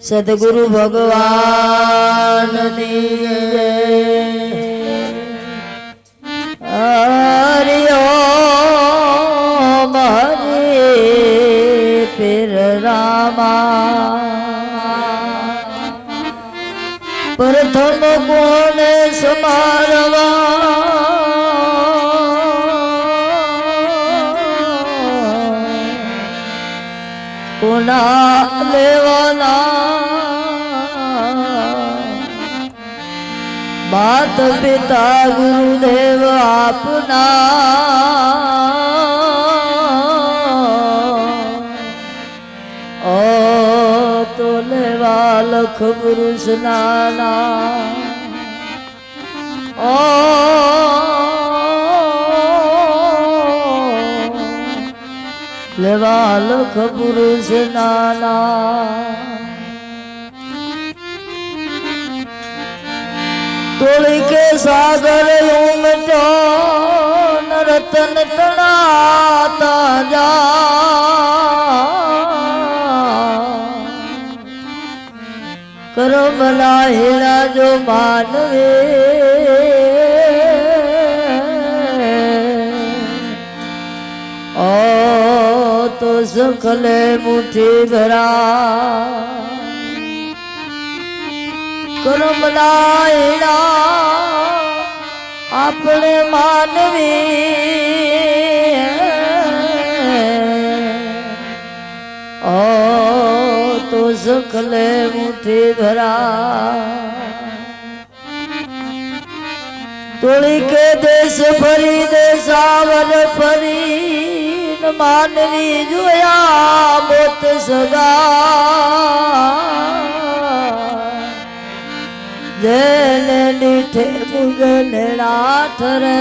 સદગુરુ ભગવાન જય હરિ પીર રામા. પ્રથમ કોને સમારવા માત પિતા ગુરુદેવ આપના. ઓ તો લેવા લખ પુરુષ નાના. ઓ લેવા લખ પુરુષ નાના. डोली के सागर उमटो रतन तड़ाता जा। करो भला हेरा जो मानवे ओ तो सुख ले मुठी भरा। ભરા કરમલાયણા આપણે માનવી ઓ તો સખલે મુઠ્ઠી ભરા તોળી કે દેશ ફરી દેશાવર ફરી માનવી જોયા મોત સદા જેને દીઠે મુગલેડા રે.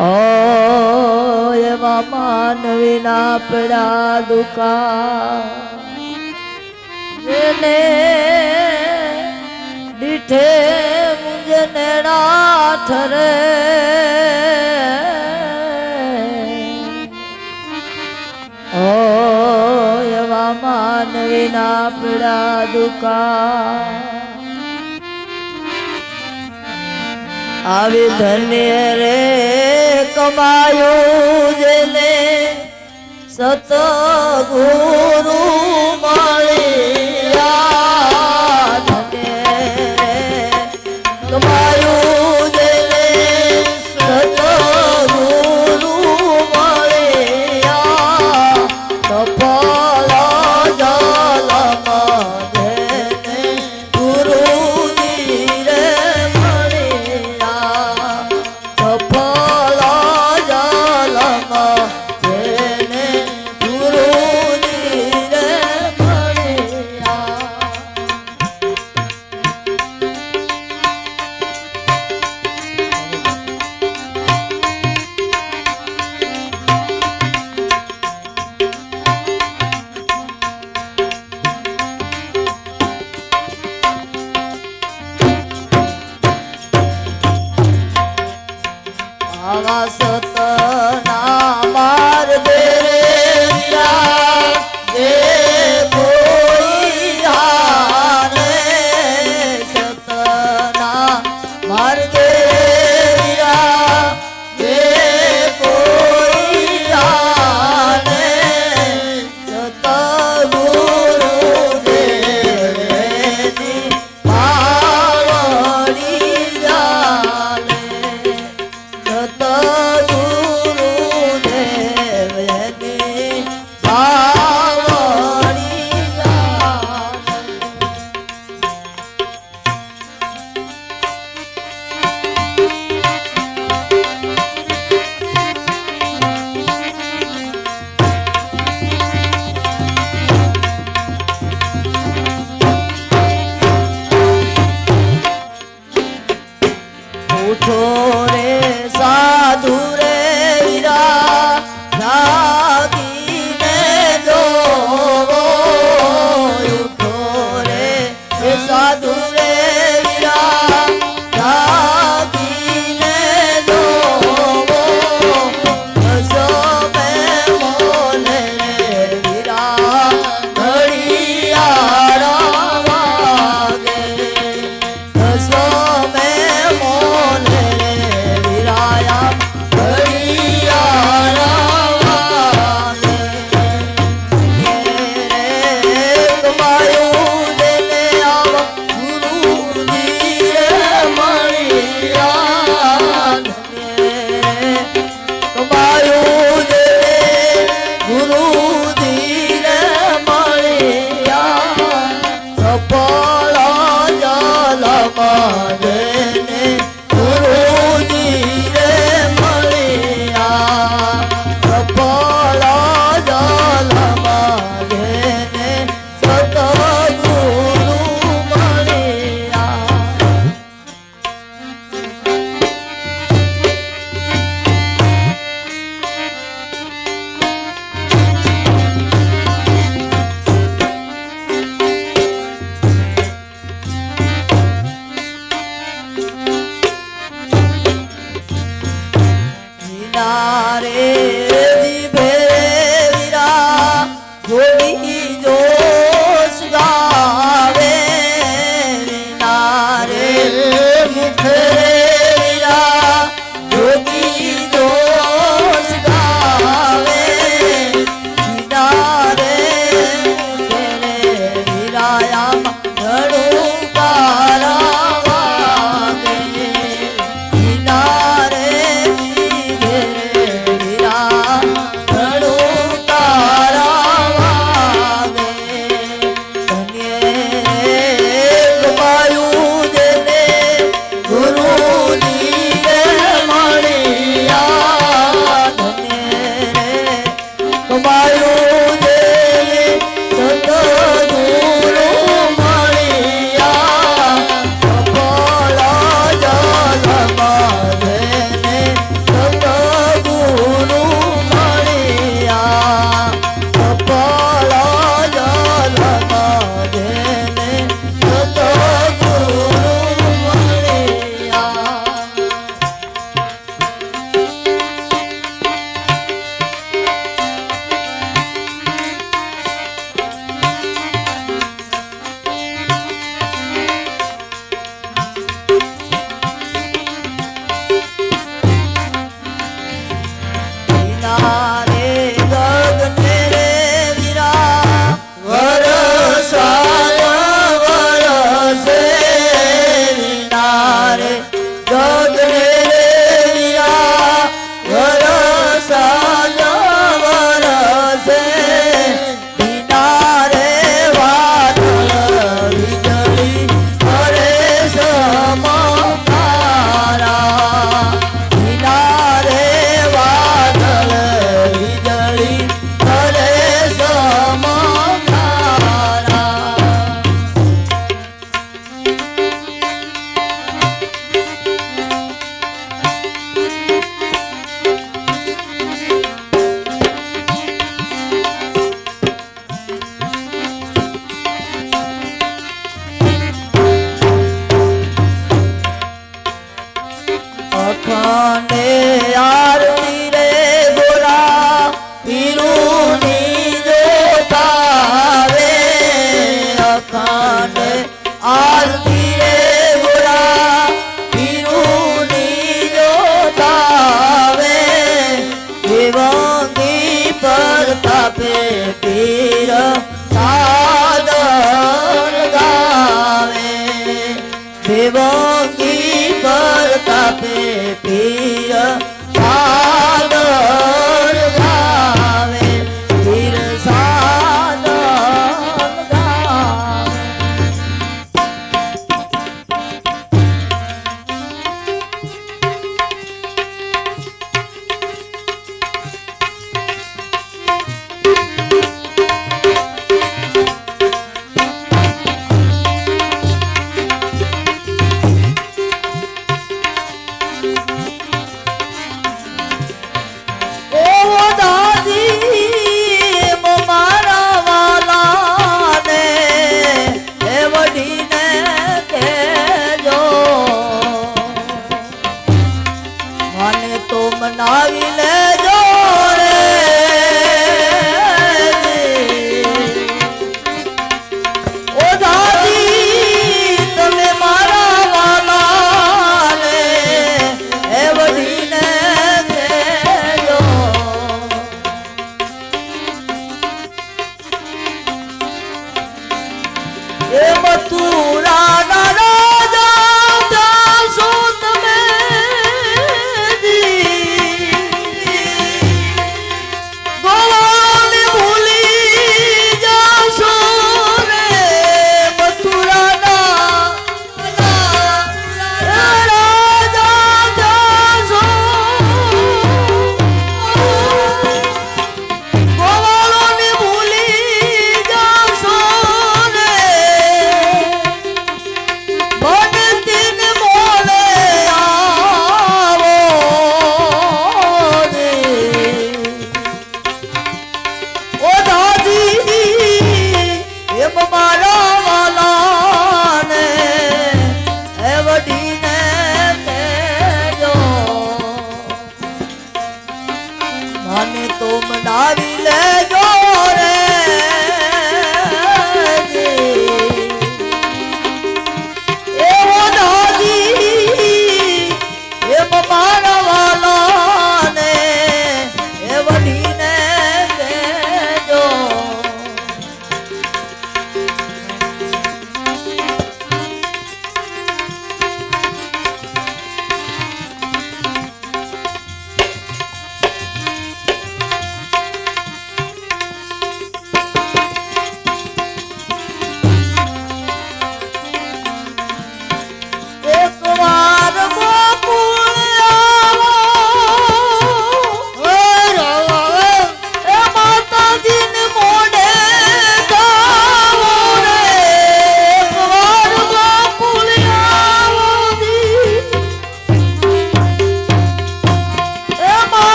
ઓ એવા માનવીના પડા દુકા જેને દીઠે મુગલેડા ઠરે ઓ પીડા દુકા આવી ધન્ય રે કમાયું જેને સતગુરુ મળ્યા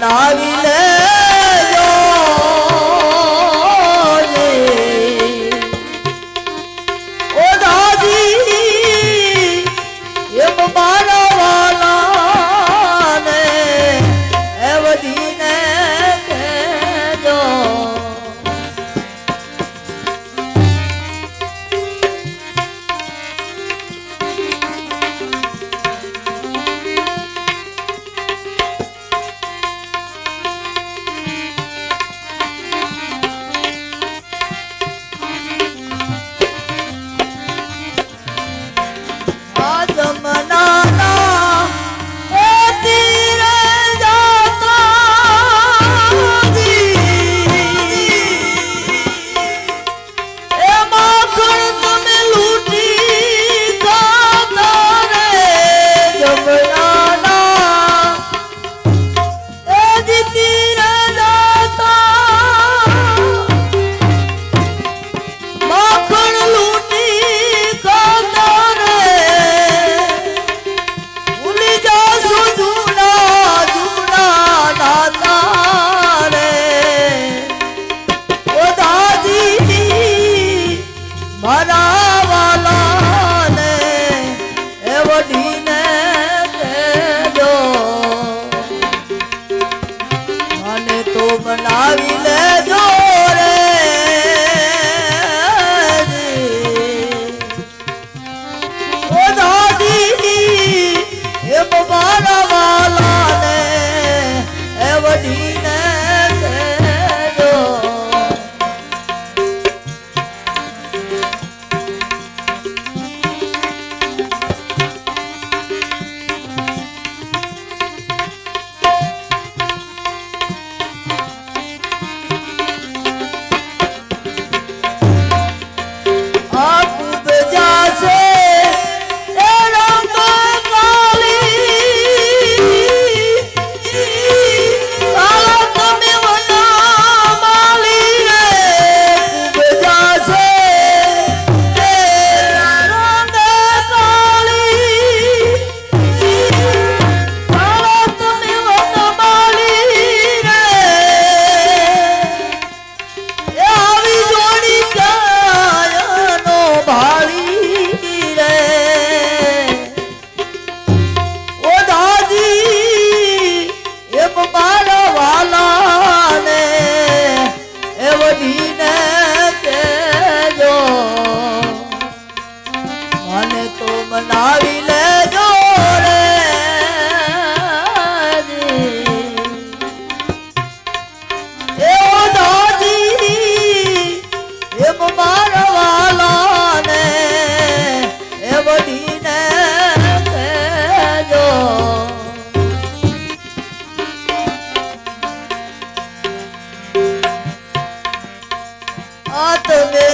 તો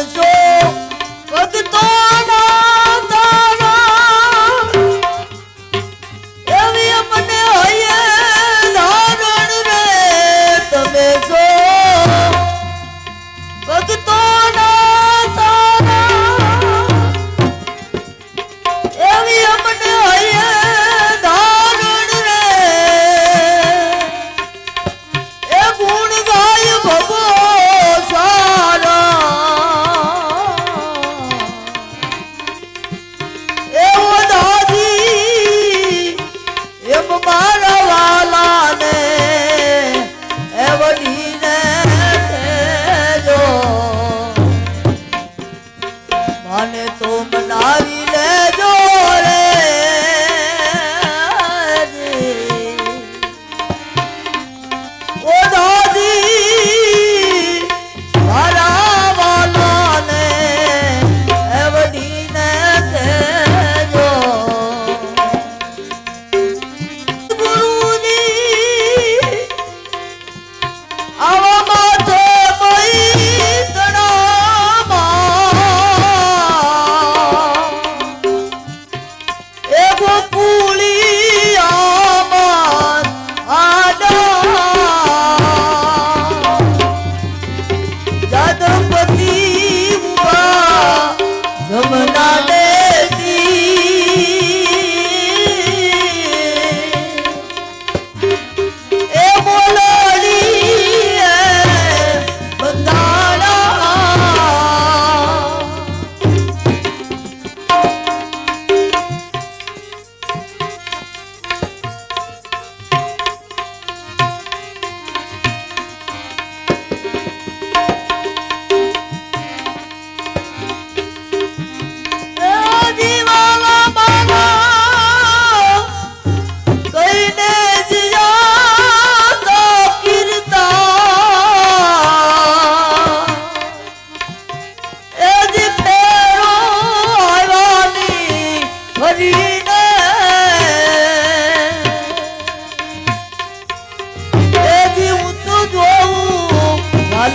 এসো কত তোর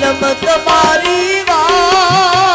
આલમ તમારી વાત.